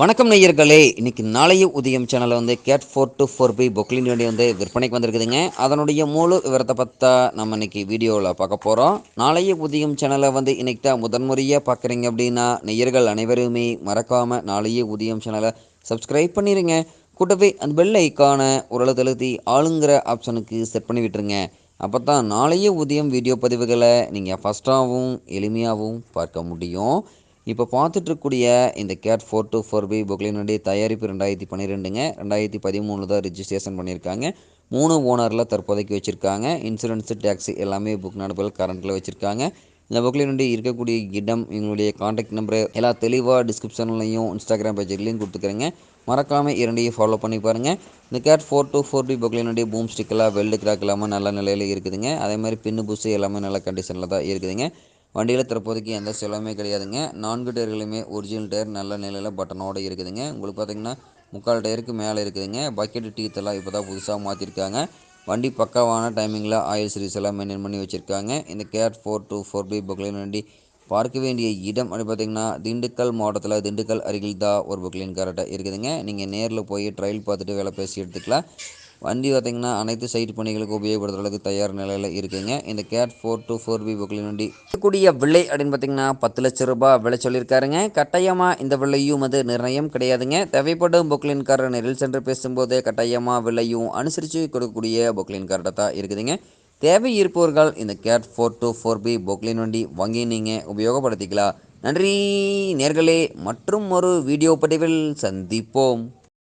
வணக்கம் நேயர்களே. இன்றைக்கி நாளைய உதயம் சேனலில் வந்து Cat four two four B Poclain வண்டி வந்து விற்பனைக்கு வந்திருக்குதுங்க. அதனுடைய முழு விவரத்தை பார்த்தா நம்ம இன்றைக்கி வீடியோவில் பார்க்க போகிறோம் நாளைய உதயம் சேனலை வந்து இன்றைக்கி தான் முதன்முறையாக பார்க்குறீங்க அப்படின்னா நேயர்கள் அனைவருமே மறக்காமல் நாளைய உதயம் சேனலை சப்ஸ்கிரைப் பண்ணிடுங்க கூட்டவே அந்த பெல் ஐக்கான உரளை தழுத்தி ஆளுங்கிற ஆப்ஷனுக்கு செட் பண்ணி விட்டுருங்க. அப்போ தான் நாளைய உதயம் வீடியோ பதிவுகளை நீங்கள் ஃபஸ்ட்டாகவும் எளிமையாகவும் பார்க்க முடியும். இப்போ பார்த்துட்ருக்கூடிய இந்த Cat four two four B புக்லினுடைய தயாரிப்பு ரெண்டாயிரத்தி பன்னிரெண்டுங்க. ரெண்டாயிரத்தி பதிமூணில் தான் ரிஜிஸ்ட்ரேஷன் பண்ணியிருக்காங்க. மூணு ஓனரில் தற்போதைக்கு வச்சுருக்காங்க. இன்சூரன்ஸு டேக்ஸி எல்லாமே புக் நடப்பில் கரண்ட்டில் வச்சுருக்காங்க. இந்த புக்லினுடைய இருக்கக்கூடிய இடம் எங்களுடைய காண்டாக்ட் நம்பரு எல்லா தெளிவாக டிஸ்கிரிப்ஷன்லையும் இன்ஸ்டாகிராம் பேஜ்லேயும் கொடுத்துக்கிறேங்க. மறக்காமல் இரண்டையும் ஃபாலோ பண்ணி பாருங்கள் இந்த Cat four two four B பக்லினுடைய boom ஸ்டிக்கெல்லாம் வெல்டு கிராக் எல்லாமே நல்ல நிலையில் இருக்குதுங்க. அதே மாதிரி பின்னு புஸ்ஸு எல்லாமே நல்ல கண்டிஷனில் தான் இருக்குதுங்க. வண்டியில் தற்போதைக்கு எந்த செலவுமே கிடையாதுங்க. நான்கு டயர்களுமே ஒரிஜினல் டயர் நல்ல நிலையில் பட்டனோடு இருக்குதுங்க. உங்களுக்கு பார்த்தீங்கன்னா முக்கால் டயருக்கு மேலே இருக்குதுங்க. பக்கெட் டீத் எல்லாம் இப்போ தான் புதுசாக மாற்றிருக்காங்க வண்டி பக்காவான டைமிங்கில் ஆயில் சர்வீஸ் எல்லாம் மெயின்டைன் பண்ணி வச்சுருக்காங்க. இந்த Cat four two four B Poclain வண்டி பார்க்க வேண்டிய இடம் அப்படி பார்த்திங்கன்னா திண்டுக்கல் மாவட்டத்தில் திண்டுக்கல் அருகில் தான் ஒரு புக்லின் கரெக்டாக இருக்குதுங்க. நீங்கள் நேரில் போய் ட்ரையல் பார்த்துட்டு வேலை பேசி எடுத்துக்கலாம். வண்டி பார்த்திங்கன்னா அனைத்து சைட் பணிகளுக்கு உபயோகப்படுத்துகிற அளவுக்கு தயார் நிலையில் இருக்குங்க. இந்த Cat four two four B Poclain வண்டி இருக்கக்கூடிய விலை அப்படின்னு பார்த்தீங்கன்னா பத்து லட்ச ரூபாய் விலை சொல்லியிருக்காருங்க. கட்டாயமாக இந்த விலையும் அது நிர்ணயம் கிடையாதுங்க. தேவைப்படும் புக்லின்காரர் நேரில் சென்று பேசும்போது கட்டாயமாக விலையும் அனுசரித்து கொடுக்கக்கூடிய புக்லின் கார்டை தான் இருக்குதுங்க. தேவை இருப்பவர்கள் இந்த Cat four two four B Poclain வண்டி வாங்கி நீங்கள் உபயோகப்படுத்திக்கலாம். நன்றி நேர்களே. மற்றும் ஒரு வீடியோ பதிவில் சந்திப்போம்.